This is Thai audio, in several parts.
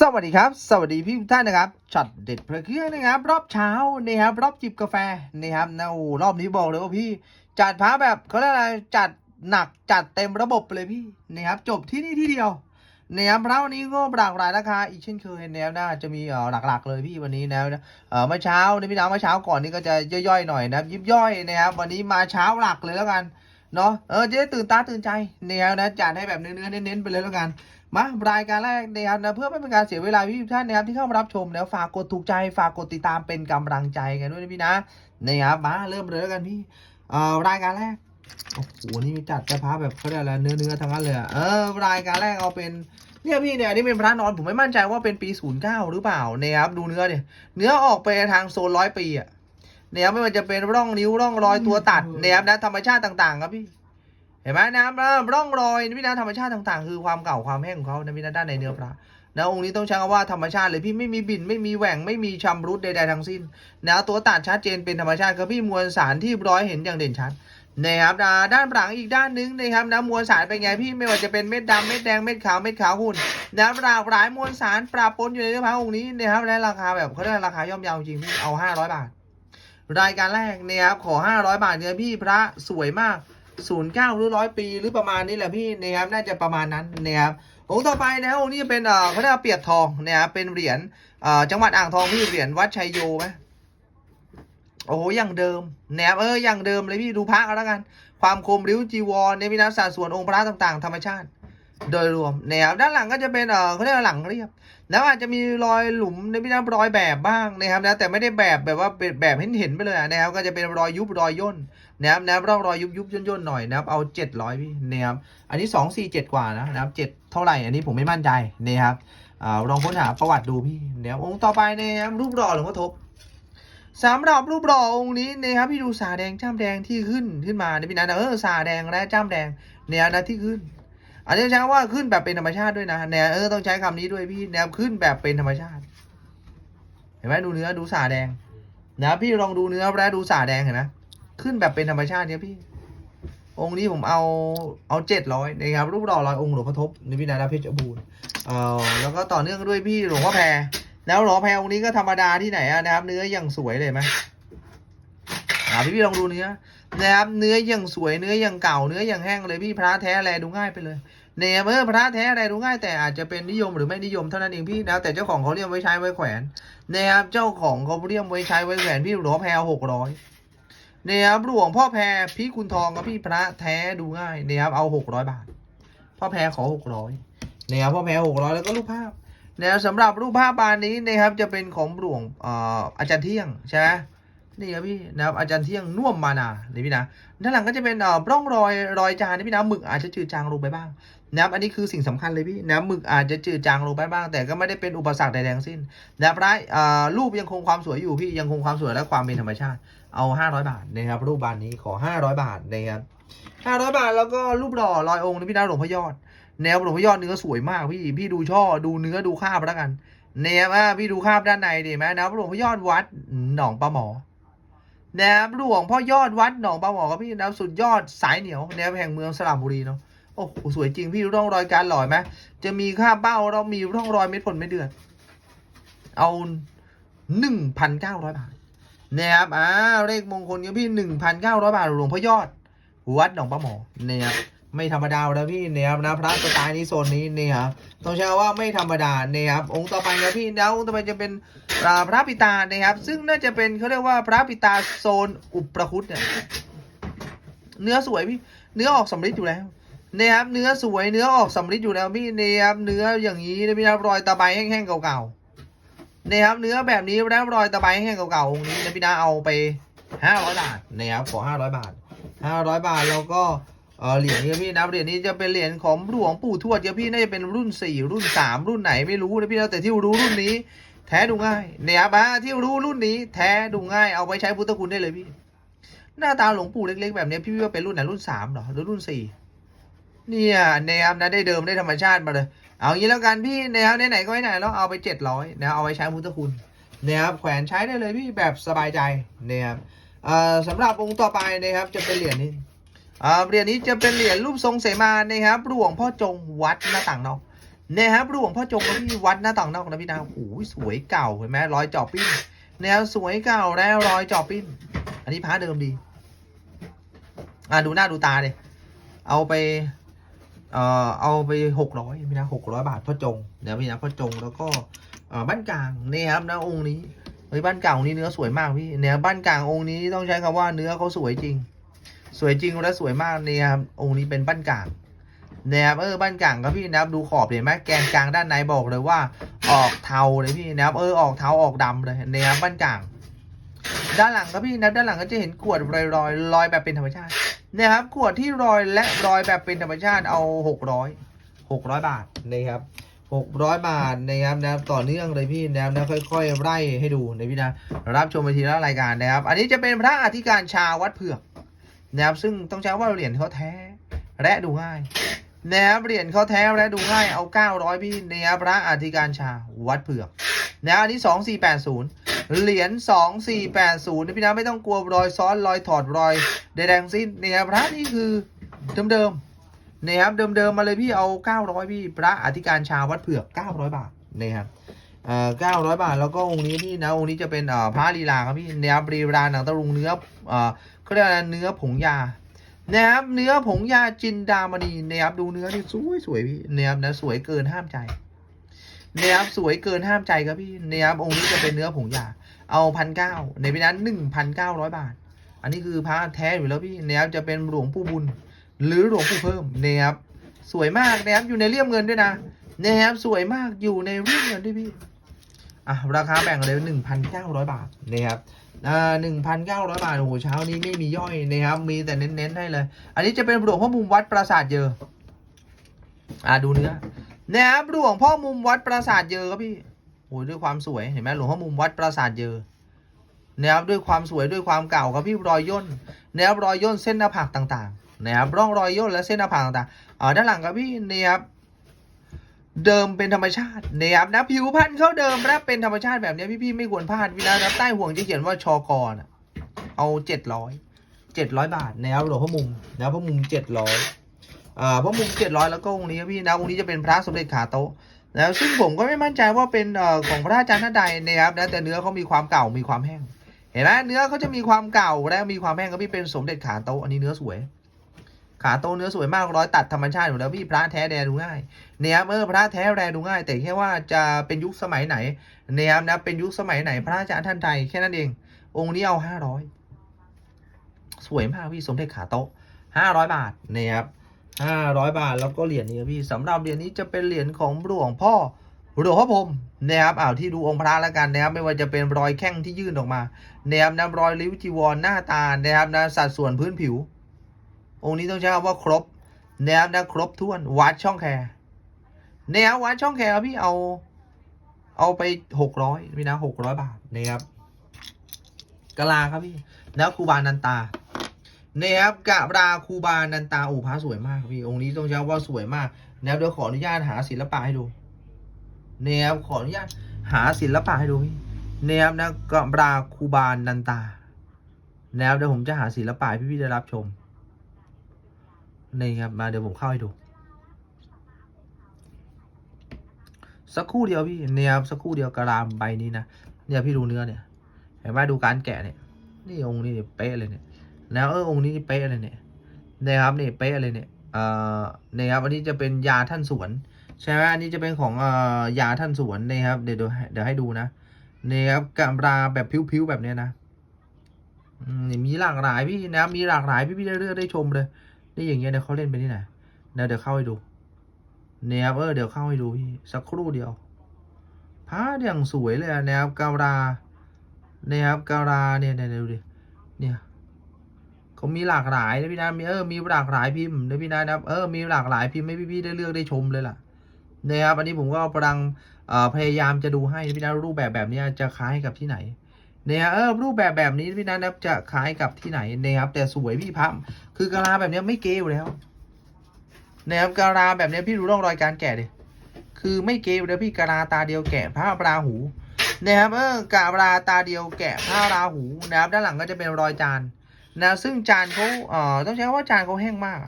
สวัสดีครับ สวัสดีพี่ทุกท่านนะครับช็อตเด็ดเพลเครื่องนะครับ รอบเช้านะครับรอบจิบกาแฟนะครับนะโอ้รอบนี้บอกเลยว่าพี่ จัดพาแบบเขาเรียกอะไรจัดหนักจัดเต็มระบบเลยพี่นะครับจบที่นี่ที่เดียวนะครับพระวันนี้ก็หลากหลายราคาอีกเช่นเคยแนะครับน่าจะมีเอ่อหลักๆ เลยพี่วันนี้แนะเอ่อเมื่อเช้าในพี่น้ำเมื่อเช้าก่อนนี้ก็จะย่อยๆหน่อยนะยิบย่อยนะครับวันนี้มาเช้าหลักเลยแล้วกันเนาะเออจะได้ตื่นตาตื่นใจนะครับนะจัดให้แบบเนื้อๆเน้นๆไปเลยแล้วกัน มารายการแรกนะครับนะเพื่อไม่เป็นการเสียเวลาพี่ทุกท่านนะครับที่เข้ามารับชมแล้วฝากกดถูกใจฝากกดติดตามเป็นกำลังใจกันด้วยนะพี่นะนะครับมาเริ่มเลยแล้วกันพี่เอ่อรายการแรกโอ้โหนี่มีจัดกระพาแบบเขาเรียกอะไรเนื้อเนื้อๆทั้งนั้นเลยเออรายการแรกเอาเป็นเนี่ยพี่เนี่ยนี่เป็นพระนอนผมไม่มั่นใจว่าเป็นปีศูนย์เก้าหรือเปล่านะครับดูเนื้อเนี่ยเนื้อออกไปทางโซนร้อยปีอะเนี่ยไม่ว่าจะเป็นร่องนิ้วร่องรอยตัวตัดนะครับนะธรรมชาติต่าง ๆ ครับพี่ ห็นไหมนะครับร่องรอยพี่นะธรรมชาติต่างๆ คือความเก่าความแห้งของเขานะพี่นะด้านในเนื้อพระนะองค์นี้ต้องใช้คำว่าธรรมชาติเลยพี่ไม่มีบินไม่มีแหว่งไม่มีชำรุดใดๆทั้งสิ้นนะตัวตัดชัดเจนเป็นธรรมชาติครับพี่มวลสารที่ร้อยเห็นอย่างเด่นชัดนะครับด้านหลังอีกด้านหนึงนะครับนะมวลสารเป็นไงพี่ไม่ว่าจะเป็นเม็ดดำเม็ดแดงเม็ดขาวเม็ดขาวหุ่นนะหลากหลายมวลสารปราปนอยู่ในเนื้อพระองค์นี้นะครับและราคาแบบเขาเรียกราคาย่อมเยาวจริงพี่เอา 500 บาท รายการแรกนะครับขอ 500 บาทเนี่ยพี่พระสวยมาก ศูนย์เก้าหรือร้อยปีหรือประมาณนี้แหละพี่นะครับน่าจะประมาณนั้นนะครับองค์ต่อไปนะครับองค์นี้จะเป็นเอ่อเขาเรียกว่าเปียกทองนะครับเป็นเหรียญเอ่อจังหวัดอ่างทองพี่เหรียญวัดชัยโยไหมโอ้โหอย่างเดิมนะครับเอออย่างเดิมเลยพี่ดูพระเอาแล้วกัน ความคมริ้วจีวรในพินัสัดส่วนองค์พระต่างๆ ธรรมชาติ โดยรวมนะครับด้านหลังก็จะเป็นเออเขาเรียกว่าหลังเรียบ แล้วอาจจะมีรอยหลุมในพินัรอยแบบบ้างนะครับนะแต่ไม่ได้แบบแบบว่าเป็นแบบเห็นเห็นๆไปเลยนะครับก็จะเป็นรอยยุบรอยย่นนะครับนะรับร่องรอยยุบยุบย่นย่นๆหน่อยนะครับเอาเจ็ดร้อยพี่นะครับอันนี้สองสี่เจ็ดกว่านะนะครับเจ็ดเท่าไหร่อันนี้ผมไม่มั่นใจนะครับอ่าลองค้นหาประวัติดูพี่นะครับองค์ต่อไปนะครับรูปหล่อหลวงพ่อทบสำหรับรูปหล่อองค์นี้นะครับพี่ดูสาแดงจ้ำแดงที่ขึ้นขึ้นมาในพี่นันเออสาแดงและจ้ำแดงเนี่ยนะที่ขึ้น อันนี้ใช้ว่าขึ้นแบบเป็นธรรมชาติด้วยนะเนี่ยเออต้องใช้คำนี้ด้วยพี่แนะครับขึ้นแบบเป็นธรรมชาติ เห็นไหมดูเนื้อดูสาแดงนะครับพี่ลองดูเนื้อแล้วดูสาแดงเห็นไหมขึ้นแบบเป็นธรรมชาติเนี่ยพี่ องค์นี้ผมเอาเอาเจ็ดร้อยนะครับรูปหล่อลอยองค์หลวงพ่อทบในพี่นาราเพชรบูรณ์เออแล้วก็ต่อเนื่องด้วยพี่หลวงพ่อแพรแล้วหลวงพ่อแพรองค์นี้ก็ธรรมดาที่ไหนอะนะครับ เนื้ออย่างสวยเลยไหมอ่าพี่พี่ลองดูเนื้อนะครับเนื้ออย่างสวยเนื้ออย่างเก่าเนื้ออย่างแห้งเลยพี่พระแท้แลดูง่ายไปเลย เนี่ยเออพระแท้แลดูง่ายแต่อาจจะเป็นนิยมหรือไม่นิยมเท่านั้นเองพี่แล้วแต่เจ้าของเขาเรียกไว้ใช้ไว้แขวนนะครับเจ้าของเขาเรียกไว้ใช้ไว้แขวนพี่หลวงพ่อแพรหกร้อยเนี่ยครับหลวงพ่อแพรพี่คุณทองครับพี่พระแท้ดูง่ายเนี่ยครับเอาหกร้อยบาท พ่อแพรขอหกร้อยเนี่ยครับพ่อแพรหกร้อยแล้วก็รูปภาพเนี่ยสำหรับรูปภาพบานนี้นะครับจะเป็นของหลวงอ่ออาจารย์เที่ยงใช่ไหม นี่ครับพี่นะครับอาจารย์เที่ยงน่วมมานานี่พี่นะด้านหลังก็จะเป็นอ่อร่องรอยรอยจานนี่พี่นะหมึกอาจจะจืดจางลงไปบ้างนะครับอันนี้คือสิ่งสำคัญเลยพี่นะหมึกอาจจะจืดจางลงไปบ้าง แต่ก็ไม่ได้เป็นอุปสรรคใดๆทั้งสิ้นนะครับพระเอ่อรูปยังคงความสวยอยู่พี่ยังคงความสวยและความเป็นธรรมชาติเอา 500 บาทนะครับรูปบานนี้ขอ 500 บาทนะครับ500 บาทแล้วก็รูปหล่อลอยองค์นะพี่นะหลวงพ่อยอดแนวหลวงพ่อยอดเนื้อสวยมากพี่พี่ดูช่อดูเนื้อดูคราบแล้วกันแนวอะพี่ดูคราบด้านในดิไหมนะหลวงพ่อยอดวัดหนองปลาหมอ แนวหลวงพ่อยอดวัดหนองปลาหมอครับพี่นะสุดยอดสายเหนียวแนวแห่งเมืองสระบุรีเนาะโอ้โหสวยจริงพี่ร่องรอยการหล่อยไหมจะมีค่าเบ้าเรามีร่องรอยเม็ดฝนไม่เดือดเอาหนึ่งพันเก้าร้อยบาทนะครับอ่าเลขมงคลครับพี่หนึ่งพันเก้าร้อยบาทหลวงพ่อยอด วัดหนองปลาหมอเนี่ย ไม่ธรรมดาแล้วพี่เนี่ยครับนะพระสไตล์นี้โซนนี้เนี่ยครับต้องใช้ว่าไม่ธรรมดาเนี่ยครับองค์ต่อไปนะพี่แล้วองค์ต่อไปจะเป็นพระปิตานะครับ ซึ่งน่าจะเป็นเขาเรียกว่าพระปิตาโซนอุปประคุตเนี่ยเนื้อสวยพี่ เนื้อออกสำริดอยู่แล้วเนี่ยครับเนื้อสวยเนื้อออกสำริดอยู่แล้วพี่เนี่ยครับเนื้ออย่างนี้นะพี่นะครับรอยตะไบแห้งๆเก่าๆเนี่ยครับเนื้อแบบนี้แล้วรอยตะไบแห้งเก่าๆองค์นี้นะพี่นาเอาไปห้าร้อยบาทนะครับขอห้าร้อยบาทห้าร้อยบาทแล้วก็ ออเหรียญนี้พี่นะเหรียญนี้จะเป็นเหรียญของหลวงปู่ทวดครับพี่น่าจะเป็นรุ่นสี่รุ่นสามรุ่นไหนไม่รู้นะพี่นะแต่ที่รู้รุ่นนี้ แท้ดูง่ายเนี่ยบอ่าที่รู้รุ่นนี้ แท้ดูง่ายเอาไปใช้พุทธคุณได้เลยพี่ หน้าตาหลวงปู่เล็ก ๆ แบบนี้พี่ว่าเป็นรุ่นไหนรุ่นสามหรอหรือรุ่นสี่เนี่ยนะครับนะได้เดิมได้ธรรมชาติมาเลย เอางี้แล้วกันพี่นะครับไหนๆก็ไหนๆแล้วเอาไปเจ็ดร้อยนะเอาไปใช้พุทธคุณนะครับแขวนใช้ได้เลยพี่แบบสบายใจนะครับสำหรับองค์ต่อไปนะครับจะเป็นเหรียญนี้ เหรียญนี้จะเป็นเหรียญรูปทรงเสมานะครับหลวงพ่อจงวัดหน้าต่างนอกนี่ยครับหลวงพ่อจงครับพี่วัดหน้าต่างนอกนะพี่นะโอ้โหสวยเก่าเห็นไหมรอยจอบปิ้นแนวสวยเก่าแล้วรอยจอบปิ้น อันนี้พระเดิมดี อะดูหน้าดูตาเลยเอาไปเอ่อเอาไปหกร้อยพี่นะหกร้อยบาทพ่อจงเดี๋ยวพี่นะพ่อจงแล้วก็บ้านกลางนี่ครับนะองค์นี้เฮ้ยบ้านกลางองค์นี้เนื้อสวยมากพี่เนี่ยบ้านกลางองค์นี้ต้องใช้คำว่าเนื้อเขาสวยจริง สวยจริงและสวยมากนี่ครับองค์นี้เป็นบ้านกลางนี่ยครับเออบ้านกลางครับพี่นะครับดูขอบเห็นไหมแกนกลางด้านในบอกเลยว่า ออกเทาเลยพี่นะครับเออออกเทาออกดำเลยนี่ยครับบ้านกลาง ด้านหลังครับพี่นะครับด้านหลังก็จะเห็นขวดรอยรอยรอยแบบเป็นธรรมชาตินี่ยครับขวดที่รอยและรอยแบบเป็นธรรมชาติเอาหกร้อยหกร้อยบาทนะครับหกร้อยบาทนะครับนะครับต่อเนื่องเลยพี่นะครับนะค่อยๆไล่ให้ดูนะพี่นะรับชมไปทีละรายการนะครับ อันนี้จะเป็นพระอธิการชาวัดเผือก นะครับซึ่งต้องใช้ว่าเหรียญเขาแท้และดูง่ายนะครับเหรียญเขาแท้และดูง่ายเอาเก้าร้อยพี่นะครับพระอธิการชาวัดเผือกนะอันนี้สองสี่แปดศูนย์เหรียญสองสี่แปดศูนย์พี่นะไม่ต้องกลัวรอยซ้อนรอยถอดรอยใดแดงสิ้นเนี่ยพระนี่คือเดิมๆนะครับเดิมๆมาเลยพี่เอา 900 พี่พระอธิการชาวัดเผือก 900 บาทนะครับ เอ่อ900บาท แล้วก็องค์นี้พี่นะองค์นี้จะเป็นเอ่อพระลีลาครับพี่เนะครับลีลาหนังตะลุงเนื้อเอ่อเขาเรียกอะไรเนื้อผงยานะครับเนื้อผงยาจินดามณีนะครับดูเนื้อนี่สวยสวยพี่นะครับนะสวยเกินห้ามใจนะครับสวยเกินห้ามใจครับพี่นะครับองค์นี้จะเป็นเนื้อผงยาเอาพันเก้าในพี่นั้นหนึ่งพันเก้าร้อยบาท อันนี้คือพระแท้อยู่แล้วพี่นะครับจะเป็นหลวงปู่บุญ หรือหลวงปู่เพิ่มนะครับสวยมากนะครับอยู่ในเลี่ยมเงินด้วยนะนะครับสวยมากอยู่ในเลี่ยมเงินด้วยพี่ อะราคาแบ่งเลยหนึ่งพันเก้าร้อยบาทนะครับอ่าหนึ่งพันเก้าร้อยบาทโอ้โหเช้านี้ไม่มีย่อยนะครับมีแต่เน้นๆให้เลย อันนี้จะเป็นหลวงพ่อมุมวัดปราสาทเยออ่าดูเนื้อนะครับหลวงพ่อมุมวัดปราสาทเยอครับพี่โอ้ยด้วยความสวยเห็นไหมหลวงพ่อมุมวัดปราสาทเยอนะครับด้วยความสวยด้วยความเก่าครับพี่รอยย่นนะครับรอยย่นเส้นหน้าผากต่างๆนะครับร่องรอยย่นและเส้นหน้าผากต่างๆอ่าด้านหลังครับพี่นะครับ เดิมเป็นธรรมชาตินะครับนะผิวพรรณเขาเดิมและเป็นธรรมชาติแบบนี้พี่ๆไม่ควรพลาดพี่นะครับใต้ห่วงจะเขียนว่าชอกรนเอาเจ็ดร้อยเจ็ดร้อยบาทนะครับหลวงพ่อมุมนะครับพ่อมุมเจ็ดร้อยอ่าพ่อมุมเจ็ดร้อยแล้วก็องค์นี้พี่นะองค์นี้จะเป็นพระสมเด็จขาโตะแล้วซึ่งผมก็ไม่มั่นใจว่าเป็นอของพระอาจารย์ท่านใดนะครับนะแต่เนื้อเขามีความเก่ามีความแห้ง เห็นไหมเนื้อเขาจะมีความเก่าและมีความแห้งก็พี่เป็นสมเด็จขาโตะอันนี้เนื้อสวย ขาโตเนื้อสวยมากร้อยตัดธรรมชาติอยู่แล้วพี่พระแท้แดดูง่ายเนี่ยเมื่อพระแท้แดดูง่าย แต่แค่ว่าจะเป็นยุคสมัยไหนเนี่ยนะเป็นยุคสมัยไหนพระอาจารย์ท่านใดแค่นั้นเอง องค์นี้เอาห้าร้อยสวยมากพี่สมเด็จขาโตห้าร้อยบาทเนี่ยครับห้าร้อยบาทแล้วก็เหรียญนี้ครับพี่สำหรับเหรียญนี้จะเป็นเหรียญของหลวงพ่อหลวงพ่อพรหมนะครับอ้าวที่ดูองค์พระแล้วกันนะครับไม่ว่าจะเป็นรอยแข้งที่ยื่นออกมานะครับนะรอยริ้วจีวรหน้าตานะครับนะสัดส่วนพื้นผิว องค์นี้ต้องใช้คำว่าครบนะครับนะครบถ้วน วัดช่องแคร์นะครับวัดช่องแคร์พี่เอา เอาไปหกร้อยพี่นะหกร้อยบาทนะครับกะลาครับพี่แล้วครูบานันตาเนี่ยครับกะราคูบานันตาอูพระสวยมากพี่องค์นี้ต้องใช้ว่าสวยมากนะครับเดี๋ยวขออนุญาตหาศิลปะให้ดูเนี่ยครับขออนุญาตหาศิลปะให้ดูพี่เนี่ยครับนะกะราคูบานันตานะครับเดี๋ยวผมจะหาศิลปะให้พี่ๆได้รับชม นี่ครับมาเดี๋ยวผมเข้าให้ดู สักครู่เดียวพี่เนี่ยครับสักครู่เดียวกระรามใบนี้นะเนี่ยพี่ดูเนื้อเนี่ยเห็นไหมดูการแกะเนี่ย นี่องค์นี้เนี่ยเป๊ะเลยเนี่ย แล้วเออองค์นี้นี่เป๊ะเลยเนี่ยนะครับนี่เป๊ะเลยเนี่ยเอ่อเนะครับอันนี้จะเป็นยาท่านสวนใช่ไหมอันนี้จะเป็นของเอ่อยาท่านสวนนะครับเดี๋ยวเดี๋ยวให้ดูนะเนี่ยครับกำราแบบพิ้วๆแบบเนี้ยนะมนี่มีหลากหลายพี่นะมีหลากหลายพี่พี่ได้เลือกได้ชมเลย นี่อย่างเงี้ยเดี๋ยวเขาเล่นไปที่ไหนเดี๋ยวเดี๋ยวเข้าให้ดูเนี่ยครับเออเดี๋ยวเข้าให้ดูพี่สักครู่เดียวพาดอย่างสวยเลยนะครับกำราเนี่ยครับกำราเนี่ยเนี่ยดูดิเนี่ยเขามีหลากหลายนะพี่นะมีเออมีหลากหลายพิมพ์นะพี่นะครับเออมีหลากหลายพิมพ์ให้พี่ๆได้เลือกได้ชมเลยล่ะนะครับอันนี้ผมก็กำลังพยายามจะดูให้นะพี่นะรูปแบบแบบนี้จะคล้ายกับที่ไหน เนี่ยเออรูปแบบแบบนี้พี่นะนับจะคล้ายกับที่ไหนนะครับแต่สวยพี่พัมคือกะลาแบบนี้ไม่เกอยู่แล้วนะครับกะลาแบบนี้พี่ดูร่องรอยการแกะดิคือไม่เกอยู่แล้วพี่กะลาตาเดียวแกะผ้าปลาหูนะครับเออกะลาตาเดียวแกะผ้าราหูนะครับด้านหลังก็จะเป็นรอยจานนะซึ่งจานเขาเอ่อต้องใช้ว่าจานเขาแห้งมาก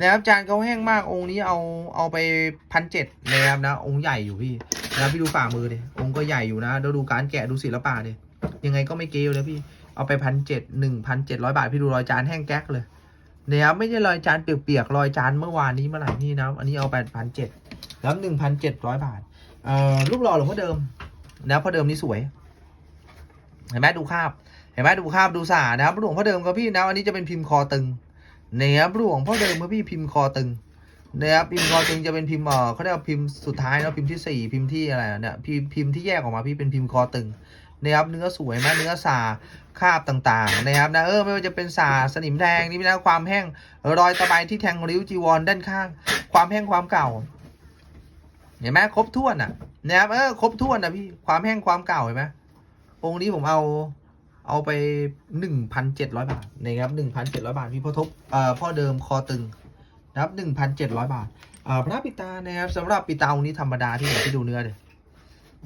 นะครับจานเขาแห้งมากองค์นี้เอาเอาไปพันเจ็ดนะครับนะองค์ใหญ่อยู่พี่นะพี่ดูฝ่ามือดิองค์ก็ใหญ่อยู่นะเดี๋ยวดูการแกะดูศิลปะดิ ยังไงก็ไม่เกลนะพี่ เอาไปพันเจ็ดหนึ่งพันเจ็ดร้อยบาท พี่ดูรอยจานแห้งแก๊กเลยเนะครับไม่ใช่รอยจานเปียกๆรอยจานเมื่อวานนี้เมื่อไหร่นี่นะ อันนี้เอาไปพันเจ็ดแล้วหนึ่งพันเจ็ดร้อยบาท เอ่อรูปหล่อหลวงพ่อเดิมนะพ่อเดิมนี่สวย เห็นไหมดูคาบ เห็นไหมดูคาบดูสานะครับหลวงพ่อเดิมครับพี่นะอันนี้จะเป็นพิมพ์คอตึงเนะครับหลวงพ่อเดิมครับพี่พิมพ์คอตึงนะครับพิมพ์คอตึงจะเป็นพิมพ์เออเขาเรียกว่าพิมพ์สุดท้ายเนะพิมพ์ที่สี่พิมพ์ที่อะไรเนี่ยพิมพ์ที่แยกออกมาพี่เป็นพิมพ์คอตึง นะครับเนื้อสวยไหมเนื้อสาคาบต่างๆ นะครับนะเออไม่ว่าจะเป็นสาสนิมแดงนี่นะความแห้งรอยตะไบที่แทงริ้วจีวรด้านข้าง ความแห้งความเก่าเห็นไหมครบถ้วนอะนะครับเออครบถ้วนนะพี่ความแห้งความเก่าเห็นไหมองค์นี้ผมเอาเอาไปหนึ่งพันเจ็ดร้อยบาทนะครับหนึ่งพันเจ็ดร้อยบาทพี่พ่อทบเอ่อพ่อเดิมคอตึงนะครับหนึ่งพันเจ็ดร้อยบาทเอ่อพระปิตานะครับสำหรับปิตาองค์นี้ธรรมดาที่ไหนที่ดูเนื้อเลย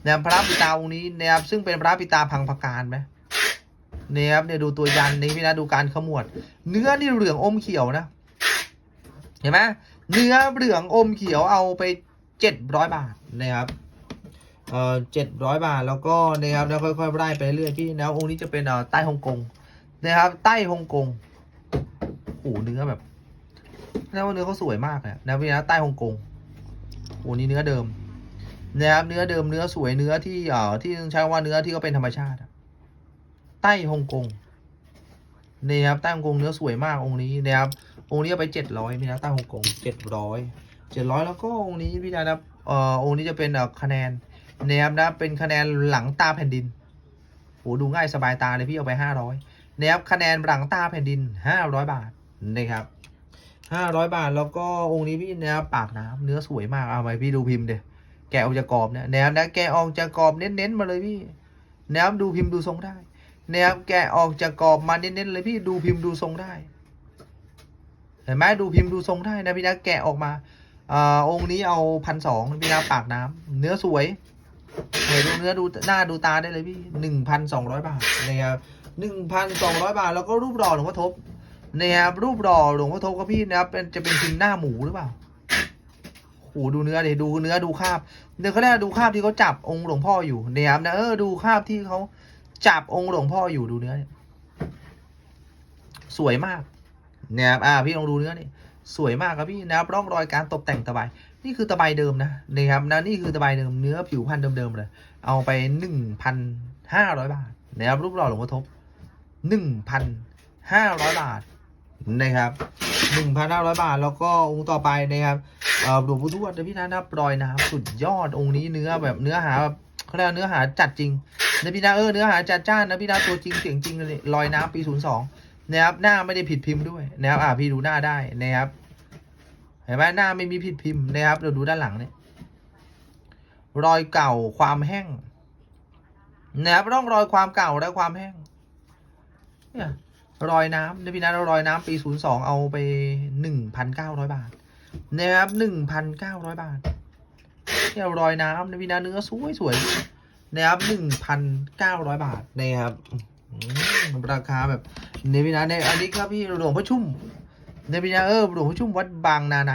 นะครับพระปิตาองค์นี้นะครับซึ่งเป็นพระปิตาพังพการไหมเนะครับเนี่ยดูตัวยันนี้พี่นะดูการขมวด เนื้อนี่เหลืองอมเขียวนะ เห็นไหมเนื้อเหลืองอมเขียวเอาไปเจ็ดร้อยบาทนะครับเอ่อเจ็ดร้อยบาทแล้วก็นะครับแล้วค่อยๆไล่ไปเรื่อยพี่แล้วองค์นี้จะเป็นเอ่อใต้ฮ่องกงนะครับ ใต้ฮ่องกงโอ้เนื้อแบบแล้วเนื้อเขาสวยมากเลยนะพี่นะใต้ฮ่องกงโอ้โหนี่เนื้อเดิม นะครับเนื้อเดิมเนื้อสวยเนื้อที่เอ่อที่ใช้ว่าเนื้อที่เขาเป็นธรรมชาติอะใต้ฮ่องกงนี่ครับใต้ฮ่องกงเนื้อสวยมากองค์นี้นะครับองค์นี้ไปเจ็ดร้อยพี่นะใต้ฮ่องกงเจ็ดร้อยเจ็ดร้อยแล้วก็องค์นี้พี่นะครับเอ่อองค์นี้จะเป็นเอ่อคะแนนนะครับนะเป็นคะแนนหลังตาแผ่นดินโหดูง่ายสบายตาเลยพี่เอาไปห้าร้อยนะครับคะแนนหลังตาแผ่นดินห้าร้อยบาทนะครับห้าร้อยบาทแล้วก็องค์นี้พี่นะครับปากน้ำเนื้อสวยมากเอาไปพี่ดูพิมพ์เดี๋ย แกะออกจากกรอบนี่ยนะครับนะแกะออกจากกรอบเน้นๆมาเลยพี่นะครับดูพิมพ์ดูทรงได้นะครับแกะออกจากกรอบมาเน้นๆเลยพี่ดูพิมพ์ดูทรงได้เห็นไหมดูพิมพ์ดูทรงได้นะพี่นะแกะออกมาอ่าองค์นี้เอาพันสองพี่นะปากน้ำเนื้อสวยเดี๋ยวดูเนื้อดูหน้าดูตาได้เลยพี่หนึ่งพันสองร้อยบาทนะครับหนึ่งพันสองร้อยบาท แล้วก็รูปหล่อหลวงพ่อทบนะครับรูปหล่อหลวงพ่อทบครับพี่นะครับเป็นจะเป็นพิมพ์หน้าหมูหรือเปล่า โอ้ดูเนื้อเดี๋ยวดูเนื้อดูคาบเดี๋ยวเขาเรียกดูคาบที่เขาจับองค์หลวงพ่ออยู่นะครับนะเออดูคาบที่เขาจับองค์หลวงพ่ออยู่ดูเนื้อเนี่ยสวยมากนะครับอ่าพี่ลองดูเนื้อนี่สวยมากครับพี่นะครับร่องรอยการตกแต่งตะไบนี่คือตะไบเดิมนะนะครับนะนี่คือตะไบเดิมเนื้อผิวพันธุ์เดิมๆเลยเอาไปหนึ่งพันห้าร้อยบาทนะครับรูปหล่อหลวงพ่อทบหนึ่งพันห้าร้อยบาท นะครับหนึ่งพันห้าร้อยบาท แล้วก็องค์ต่อไปนะครับหลวงปู่ทวดนะพี่นะนับรอยน้ำสุดยอดองค์นี้เนื้อแบบเนื้อหาแบบเขาเรียกเนื้อหาจัดจริงนะพี่นะเออเนื้อหาจัดจ้านนะพี่นะตัวจริงเสียงจริงเลยรอยน้ำปีศูนย์สองนะครับหน้าไม่ได้ผิดพิมพ์ด้วยนะครับอ่าพี่ดูหน้าได้นะครับเห็นไหมหน้าไม่มีผิดพิมพ์นะครับเราดูด้านหลังเนี่ยรอยเก่าความแห้งนะครับร่องรอยความเก่าและความแห้งเนี่ย รอยน้ำนะพี่นะรอยน้ำปีศูนย์สองเอาไปหนึ่งพันเก้าร้อยบาทนะครับหนึ่งพันเก้าร้อยบาทเนี่ยรอยน้ำนะพี่นะเนื้อสวยสวยนะครับหนึ่งพันเก้าร้อยบาทนะครับราคาแบบเนพี่นะในอันนี้ครับพี่หลวงพ่อชุ่มในปีนาเออหลวงพ่อชุ่มวัดบางนาใน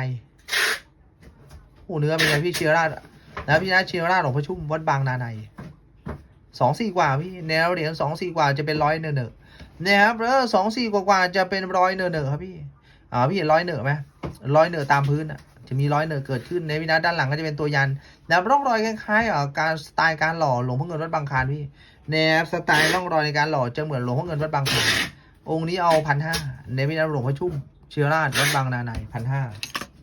โอ้เนื้อเป็นไงพี่เชียร์ราชนะพี่นะเชียร์ราชหลวงพ่อชุ่มวัดบางนาใน สองสี่กว่าพี่แนวเหรียญสองสี่กว่าจะเป็นร้อยเนอเนอเนี่ยครับเออสองสี่กว่ากว่าจะเป็นร้อยเนอเนอครับพี่อ่าพี่เห็นร้อยเนอไหมร้อยเนอตามพื้นอะจะมีร้อยเนอเกิดขึ้นในวินาด้านหลังก็จะเป็นตัวยันแล้วร่องรอยคล้ายๆอ่าการสไตล์การหล่อหลวงพ่อเงินวัดบางคานพี่แนวสไตล์ร่องรอยในการหล่อจะเหมือนหลวงพ่อเงินวัดบางคานองค์นี้เอาพันห้าในวินาหลวงพ่อชุ่มเชื้อราชวัดบางนาในพันห้า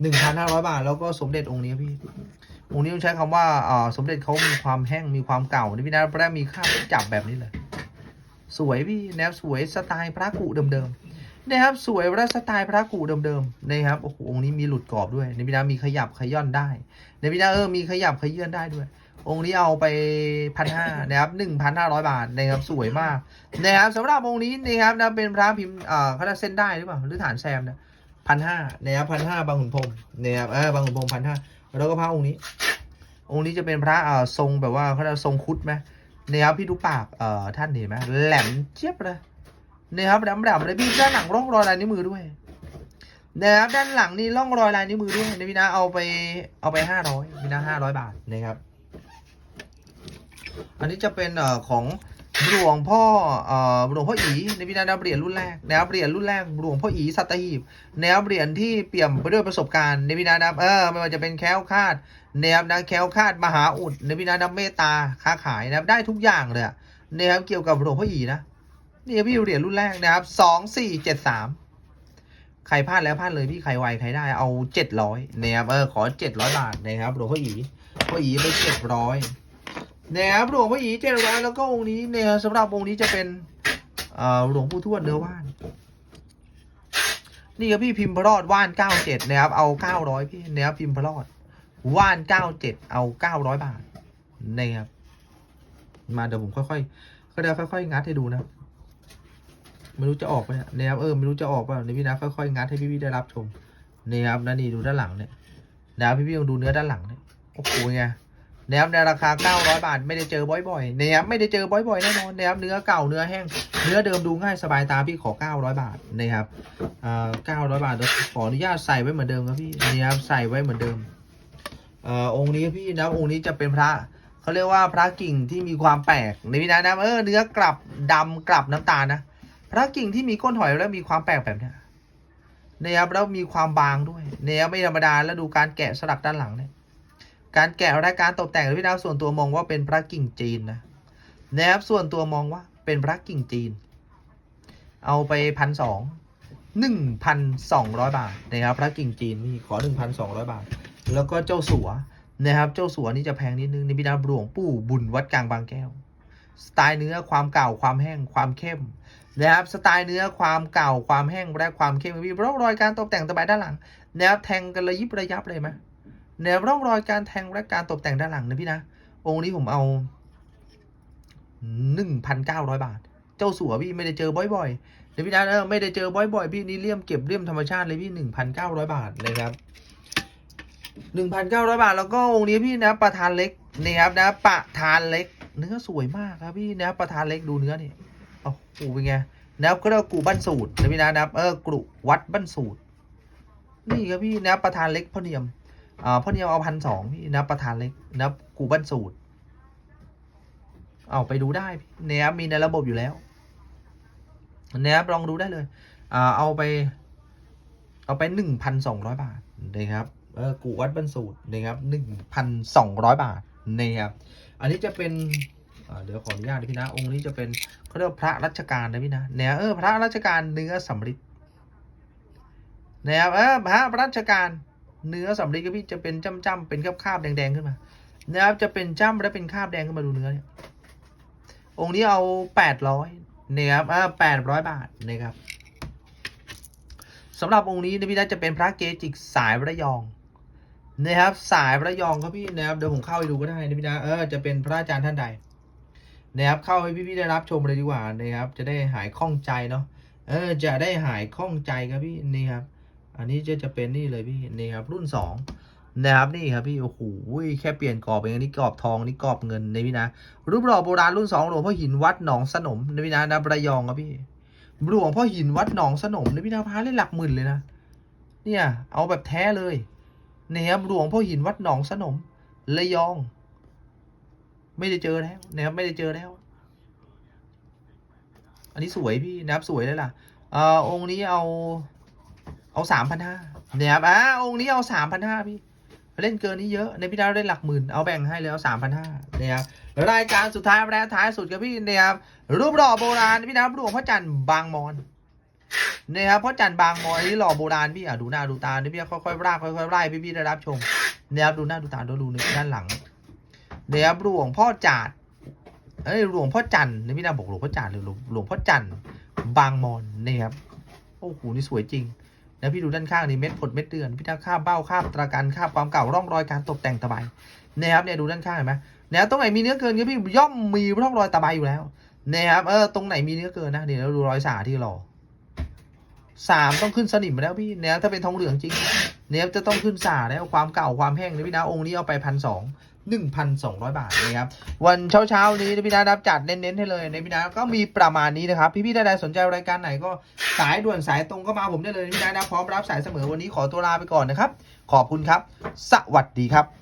หนึ่งพันห้าร้อยบาทแล้วก็สมเด็จองค์นี้พี่ องค์นี้ต้องใช้คำว่าอ่าสมเด็จเขามีความแห้งมีความเก่านี่พี่นะพระมีค่าจับแบบนี้เลย สวยพี่แนวสวยสไตล์พระกุเดิมๆนะครับสวยและสไตล์พระกุเดิมๆนะครับโอ้โหองค์นี้มีหลุดกรอบด้วยในพี่นะมีขยับขย่อนได้ในพี่นะเออมีขยับขยื่นได้ด้วย องค์นี้เอาไปพันห้านะครับหนึ่งพันห้าร้อยบาทนะครับสวยมากนะครับสำหรับองค์นี้นะครับนะเป็นพระพิมพ์อ่าเขาเรียกเส้นได้หรือเปล่าหรือฐานแซมนะพันห้านะครับพันห้าบางขุนพรมนะครับเออบางขุนพรมพันห้า แล้วก็พระองค์นี้ องค์นี้จะเป็นพระเอ่าทรงแบบว่าเขาเรียกทรงคุดไหมนะครับพี่ดูปากเอ่อท่านเห็นไหมแหลมเจี๊ยบเลยนะครับแหลมแหลมเลยพี่ด้านหลังร่องรอยลายนิ้วมือด้วยนะครับด้านหลังนี่ร่องรอยลายนิ้วมือด้วยนะพี่นะเอาไปเอาไปห้าร้อยพี่นะห้าร้อยบาทนะครับ อันนี้จะเป็นเอ่อของ หลวงพ่อเอ่อหลวงพ่ออีในพี่นะนับเหรียญรุ่นแรกนะครับเหรียญรุ่นแรกหลวงพ่ออีสัตหีบนะครับเหรียญที่เปี่ยมไปด้วยประสบการณ์ในพี่นะนับเออไม่ว่าจะเป็นแค้วคาดนะครับนะแค้วคาดมหาอุดในพี่นะนับเมตตาค้าขายนะครับได้ทุกอย่างเลยนะครับเกี่ยวกับหลวงพ่ออีนะนี่พี่เหรียญรุ่นแรกนะครับสองสี่เจ็ดสามใครพลาดแล้วพลาดเลยพี่ใครไวใครได้เอาเจ็ดร้อยนะครับเออขอเจ็ดร้อยบาทนะครับหลวงพ่ออีพ่ออีไปเจ็ดร้อย นะครับหลวงพ่ออีเจดร้อยแล้วก็องค์นี้เนี่ยสำหรับองค์นี้จะเป็นหลวงปู่ทวดเนื้อว่าน นี่ครับพี่พิมพ์พระรอดว่านเก้าเจ็ดนะครับเอาเก้าร้อยพี่นะครับพิมพ์พระรอดว่านเก้าเจ็ดเอาเก้าร้อยบาทนะครับมาเดี๋ยวผมค่อยๆก็เดี๋ยวค่อยๆงัดให้ดูนะครับไม่รู้จะออกไหมเนี่ยนะครับเออไม่รู้จะออกเปล่าในพี่นะค่อยๆงัดให้พี่ๆได้รับชมนี่ครับแล้วนี่ดูด้านหลังเนี่ยนะครับพี่ๆลองดูเนื้อด้านหลังเนี่ยโอ้โหไง นะครับในราคา 900 บาท ไม่ได้เจอบ่อยๆนะครับไม่ได้เจอบ่อยๆแน่นอนนะครับเนื้อเก่าเนื้อแห้ง เนื้อเดิมดูง่ายสบายตาพี่ขอ 900 บาทนะครับอ่า900 บาทขออนุญาตใส่ไว้เหมือนเดิมครับพี่นี่ครับใส่ไว้เหมือนเดิมเอ่อองค์นี้พี่นะองค์นี้จะเป็นพระเขาเรียกว่าพระกิ่งที่มีความแปลกในพี่นะนะเออเนื้อกลับดำกลับน้ำตาลนะพระกิ่งที่มีก้นหอยแล้วมีความแปลกแบบเนี้ยนะครับแล้วมีความบางด้วยเนี่ยไม่ธรรมดาแล้วดูการแกะสลักด้านหลังเนี่ย การแกะและการตกแต่งพี่ดาวส่วนตัวมองว่าเป็นพระกิ่งจีนนะนะครับส่วนตัวมองว่าเป็นพระกิ่งจีน เอาไปพันสองหนึ่งพันสองร้อยบาทนะครับพระกิ่งจีนนี่ขอหนึ่งพันสองร้อยบาท แล้วก็เจ้าสัวนะครับ เจ้าสัวนี่จะแพงนิดนึงในพี่ดาวหลวงปู่บุญวัดกลางบางแก้ว สไตล์เนื้อความเก่าความแห้งความเข้มนะครับสไตล์เนื้อความเก่าความแห้งและความเข้มมีร่องรอยการตกแต่งตะไบด้านหลังแนวแทงกันระยิบระยับเลยไหม แนวร่องรอยการแทงและการตกแต่งด้านหลังนะพี่นะ องค์นี้ผมเอาหนึ่งพันเก้าร้อยบาท เจ้าสัวพี่ไม่ได้เจอบ่อยๆเดี๋ยพี่นะเออไม่ได้เจอบ่อยๆพี่นี่เลี่ยมเก็บเลี่ยมธรรมชาติเลยพี่หนึ่งพันเก้าร้อยบาทเลยครับหนึ่งพันเก้าร้อยบาท แล้วก็องค์นี้พี่นะประธานเล็กนี่ครับนะประธานเล็ก เนื้อสวยมากครับพี่นะประธานเล็กดูเนื้อนี่โอ้โหเป็นไงนะครับก็เรียกว่ากูบ้านสูตรนะพี่นะนะครับเออกรุวัดบ้านสูตร นี่ครับพี่นะประธานเล็กพ่อเนียม อ่าพ่อเนียมเอาพันสองพี่นะครับประธานเล็กนับกูบ้านสูตร เอาไปดูได้พี่นะครับมีในระบบอยู่แล้วนะครับลองดูได้เลยอ่าเอาไป เอาไปหนึ่งพันสองร้อยบาทนะครับเออกูวัดบ้านสูตรนะครับหนึ่งพันสองร้อยบาทนะครับอันนี้จะเป็นเดี๋ยวขออนุญาตพี่นะ องค์นี้จะเป็นเขาเรียกว่าพระรัชกาลนะพี่นะเนี่ยเออพระรัชกาลเนื้อสำริดเนี่ยเออพระรัชกาล เนื้อสำริดก็พี่จะเป็นจ้ำๆเป็นคราบๆแดงๆขึ้นมานะครับจะเป็นจ้ำและเป็นคราบแดงขึ้นมาดูเนื้อเนี่ยองค์นี้เอาแปดร้อยเนี่ยครับเออแปดร้อยบาทนะครับสำหรับองค์นี้นะพี่นะจะเป็นพระเกจิกสายระยองนะครับสายระยองครับพี่นะครับเดี๋ยวผมเข้าไปดูก็ได้นะพี่นะเออจะเป็นพระอาจารย์ท่านใดนะครับเข้าให้พี่ๆได้รับชมเลยดีกว่านะครับจะได้หายข้องใจเนาะเออจะได้หายข้องใจครับพี่นี่ครับ อันนี้จะจะเป็นนี่เลยพี่นี่ครับรุ่นสองนะครับนี่ครับพี่โอ้โหแค่เปลี่ยนกรอบเองนนี้กรอบทองนี่กรอบเงินในพี่นะรูปหล่อโบราณรุ่นสองหลวงพ่อหินวัดหนองสนมในพี่นะนะระยองครับพี่หลวงพ่อหินวัดหนองสนมในพี่นะพาเล่นหลักหมื่นเลยนะเนี่ยเอาแบบแท้เลยนี่ครับหลวงพ่อหินวัดหนองสนมระยอง ไม่ได้เจอแล้วนะครับไม่ได้เจอแล้ว อันนี้สวยพี่นะครับสวยเลยล่ะอ่อองค์นี้เอา เอาสามพันห้านะครับอ่าองค์นี้เอาสามพันห้าพี่ เล่นเกินนี้เยอะในพี่ดาวเล่นหลักหมื่นเอาแบ่งให้เลยเอาสามพันห้านะครับรายการสุดท้ายและท้ายสุดกับพี่นะครับรูปหล่อโบราณพี่นะครับหลวงพ่อจันทร์บางมอนนะครับพ่อจันทร์บางมอนนนี้หล่อโบราณพี่อะดูหน้าดูตานี่พี่ค่อยๆร่างค่อยๆไล่พี่ๆได้รับชมนะครับดูหน้าดูตาดูดูในด้านหลังนะครับหลวงพ่อจาดเอ้ยหลวงพ่อจันทร์นี่พี่นาบอกหลวงพ่อจาดหรือหลวงหลวงพ่อจันทร์บางมอนนี่ครับโอ้โหนี่สวยจริง นะพี่ดูด้านข้างนี่เม็ดผดเม็ดเดือนพี่ตาคาบเบ้าคาบตรากันคาบความเก่าร่องรอยการตกแต่งตะไบนะครับเนี่ยดูด้านข้างเห็นไหมเนี่ยตรงไหนมีเนื้อเกินก็พี่ย่อมมีร่องรอยตะไบอยู่แล้วนะครับเออตรงไหนมีเนื้อเกินนะเดี๋ยวเราดูรอยสาที่รอสามต้องขึ้นสนิมมาแล้วพี่เนี่ยถ้าเป็นทองเหลืองจริงเนี่ยจะต้องขึ้นสาแล้วความเก่าความแห้งเนี่ยพี่นะองค์นี้เอาไปพันสอง 1,200 บาทนะครับวันเช้าเช้าๆนี้พี่นาดับจัดเน้นๆให้เลยในพี่นาก็มีประมาณนี้นะครับพี่ๆท่านใดสนใจรายการไหนก็สายด่วนสายตรงก็มาผมได้เลยพี่นาพร้อมรับสายเสมอวันนี้ขอตัวลาไปก่อนนะครับ ขอบคุณครับ สวัสดีครับ